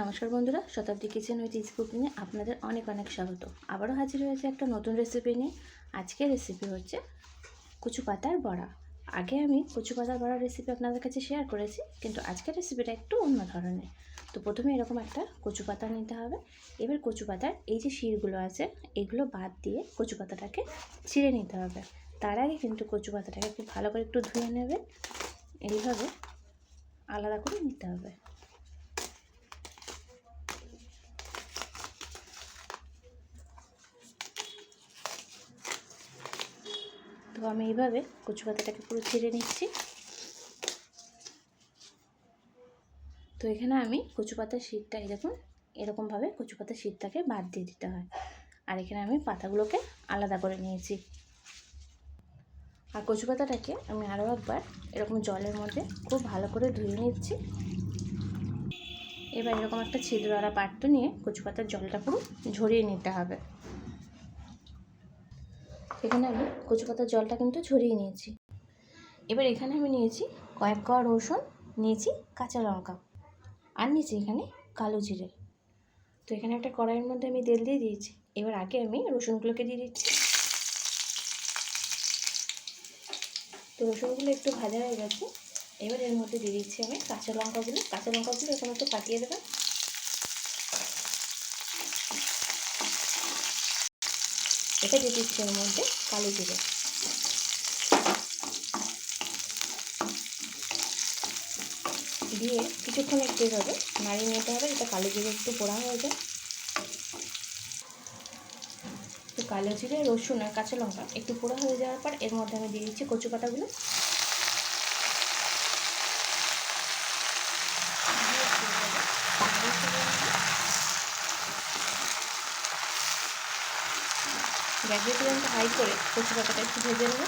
নমস্কার বন্ধুরা, শতাব্দী kitchen with is কুকিংয়ে আপনাদের অনেক অনেক স্বাগত। আবারও হাজির হয়েছে একটা নতুন রেসিপি নিয়ে। আজকের রেসিপি হচ্ছে কচু পাতার বড়া। আগে আমি কচু পাতার বড়ার রেসিপি আপনাদের কাছে শেয়ার করেছি, কিন্তু আজকের রেসিপিটা একটু অন্য ধরনের। তো প্রথমে এরকম একটা কচু পাতা নিতে হবে। এবার কচু পাতার এই যে শিরগুলো আছে, এগুলো বাদ দিয়ে কচু পাতাটাকে ছিঁড়ে নিতে হবে। তার আগে কিন্তু কচু পাতাটাকে খুব ভালো করে একটু ধুয়ে নেবে। এইভাবে আলাদা করে নিতে হবে। তো আমি এইভাবে কচু পাতাটাকে পুরো ছেড়ে নিচ্ছি। তো এখানে আমি কচু পাতার শীতটা দেখুন, এরকমভাবে কচু পাতার শীতটাকে বাদ দিয়ে দিতে হয়। আর এখানে আমি পাতাগুলোকে আলাদা করে নিয়েছি। আর কচু পাতাটাকে আমি আরও একবার এরকম জলের মধ্যে খুব ভালো করে ধুয়ে নিচ্ছি। এবার এরকম একটা ছিদ্রওয়ালা পাত্র নিয়ে কচু পাতার জলটা পুরো ঝরিয়ে নিতে হবে। এখানে আমি কচু পাতার জলটা কিন্তু ঝরিয়ে নিয়েছি। এবার এখানে আমি নিয়েছি কয়েক কোয়া রসুন, নিয়েছি কাঁচা লঙ্কা আর নিয়েছি এখানে কালো জিরে। তো এখানে একটা কড়াইয়ের মধ্যে আমি তেল দিয়ে দিয়েছি। এবার আগে আমি রসুনগুলোকে দিয়ে দিচ্ছি। তো রসুনগুলো একটু ভাজা হয়ে গেছে। এবার এর মধ্যে দিয়ে দিচ্ছি আমি কাঁচা লঙ্কাগুলো। কাঁচা লঙ্কাগুলো এখানে একটু কাটিয়ে দেবেন এটা দিয়ে দিচ্ছি এর মধ্যে কালো জিরে। দিয়ে কিছুক্ষণ একটু এভাবে নাড়িয়ে নিতে হবে এটা কালো জিরে একটু পোড়া হয়ে যায়। তো কালো জিরে, রসুন আর কাঁচা লঙ্কা একটু পোড়া হয়ে যাওয়ার পর এর মধ্যে আমি দিয়ে দিচ্ছি কচু পাতাগুলো গ্যাসের ফ্লেমটা হাই করে কচু পাতাটা একটু ভেজে নেব।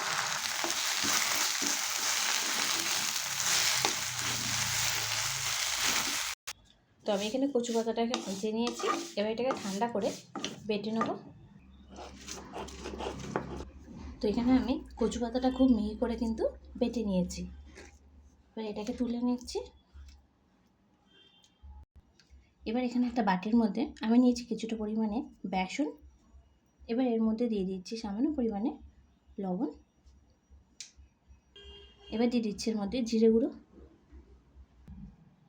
তো আমি এখানে কচু পাতাটাকে ভেজে নিয়েছি। এবার এটাকে ঠান্ডা করে বেটে নেব। তো এখানে আমি কচু পাতাটা খুব মিহি করে কিন্তু বেটে নিয়েছি। এবার এটাকে তুলে নিচ্ছি। এবার এখানে একটা বাটির মধ্যে আমি নিয়েছি কিছুটা পরিমাণে বেসন এবার এর মধ্যে দিয়ে দিচ্ছি সামান্য পরিমাণে লবণ। এবার দিয়ে দিচ্ছি এর মধ্যে জিরে গুঁড়ো।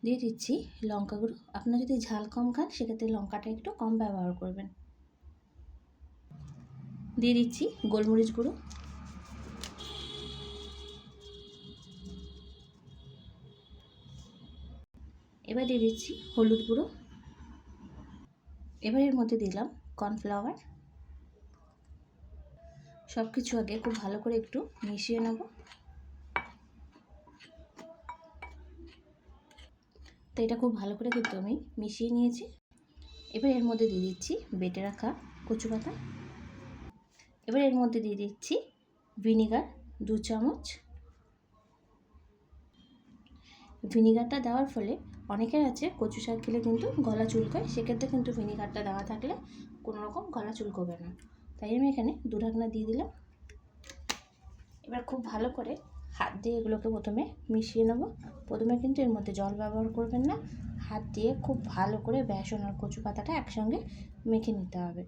দিয়ে দিচ্ছি লঙ্কা গুঁড়ো। আপনারা যদি ঝাল কম খান, সেক্ষেত্রে লঙ্কাটা একটু কম ব্যবহার করবেন। দিয়ে দিচ্ছি গোলমরিচ গুঁড়ো। এবার দিয়ে দিচ্ছি হলুদ গুঁড়ো। এবার এর মধ্যে দিলাম কর্নফ্লাওয়ার। সব কিছু আগে খুব ভালো করে একটু মিশিয়ে নেব। তো এটা খুব ভালো করে কিন্তু আমি মিশিয়ে নিয়েছি। এবার এর মধ্যে দিয়ে দিচ্ছি বেটে রাখা কচু পাতা। এবার এর মধ্যে দিয়ে দিচ্ছি ভিনিগার দু চামচ। ভিনিগারটা দেওয়ার ফলে অনেকের আছে কচু শাক খেলে কিন্তু গলা চুলকায়, সেক্ষেত্রে কিন্তু ভিনিগারটা দেওয়া থাকলে কোনো রকম গলা চুলকবে না। তাই আমি এখানে দু ঢাকনা দিয়ে দিলাম। এবার খুব ভালো করে হাত দিয়ে এগুলোকে প্রথমে মিশিয়ে নেব। প্রথমে কিন্তু এর মধ্যে জল ব্যবহার করবেন না। হাত দিয়ে খুব ভালো করে বেসন আর কচু পাতাটা একসঙ্গে মেখে নিতে হবে।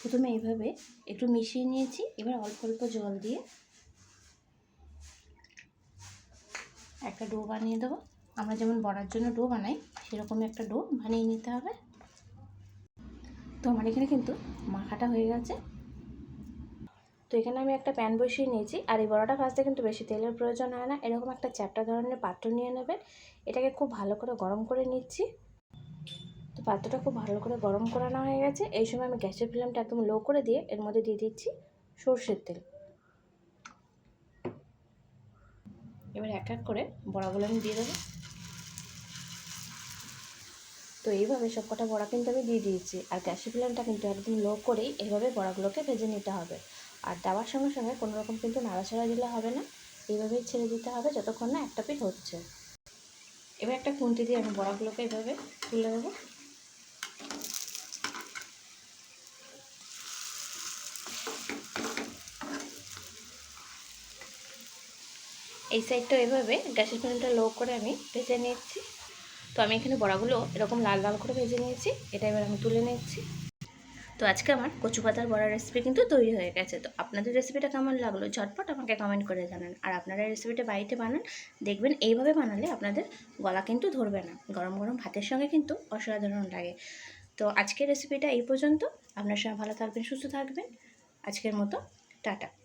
প্রথমে এইভাবে একটু মিশিয়ে নিয়েছি। এবার অল্প অল্প জল দিয়ে একটা ডো বানিয়ে দেবো। আমরা যেমন বড়ার জন্য ডো বানাই সেরকম একটা ডো বানিয়ে নিতে হবে। তো আমার এখানে কিন্তু মাখাটা হয়ে গেছে। তো এখানে আমি একটা প্যান বসিয়ে নিয়েছি। আর এই বড়াটা ভাজতে কিন্তু বেশি তেলের প্রয়োজন হয় না। এরকম একটা চ্যাপটা ধরনের পাত্র নিয়ে নেবেন। এটাকে খুব ভালো করে গরম করে নিচ্ছি। তো পাত্রটা খুব ভালো করে গরম করানো হয়ে গেছে। এই সময় আমি গ্যাসের ফ্লেমটা একদম লো করে দিয়ে এর মধ্যে দিয়ে দিচ্ছি সর্ষের তেল। এবার এক এক করে বড়াগুলো আমি দিয়ে দেবো। তো এইভাবে সব কটা বড়া কিন্তু আমি দিয়ে দিয়েছি। আর গ্যাসের ফ্লেমটা কিন্তু একদম লো করেই এইভাবে বড়াগুলোকে ভেজে নিতে হবে। আর দেওয়ার সঙ্গে সঙ্গে কোনো রকম কিন্তু নাড়াচাড়া দিলে হবে না। এইভাবেই ছেড়ে দিতে হবে যতক্ষণ না একটা পিঠ হচ্ছে। এবার একটা খুন্তি দিয়ে আমি বড়াগুলোকে এইভাবে তুলে দেবো এই সাইডটা এভাবে গ্যাসের ফ্লেমটা লো করে আমি ভেজে নিচ্ছি। তো আমি এখানে বড়াগুলো এরকম লাল লাল করে ভেজে নিয়েছি। এটা এবার আমি তুলে নিচ্ছি। তো আজকে আমার কচু পাতার বড়া রেসিপি কিন্তু তৈরি হয়ে গেছে। তো আপনাদের রেসিপিটা কেমন লাগল ঝটপট আমাকে কমেন্ট করে জানান। আর আপনারা রেসিপিটা বাড়িতে বানান, দেখবেন এইভাবে বানালে আপনাদের গলা কিন্তু ধরবে না। গরম গরম ভাতের সঙ্গে কিন্তু অসাধারণ লাগে। তো আজকের রেসিপিটা এই পর্যন্ত। আপনার সবাই ভালো থাকবেন, সুস্থ থাকবেন। আজকের মতো, টাটা।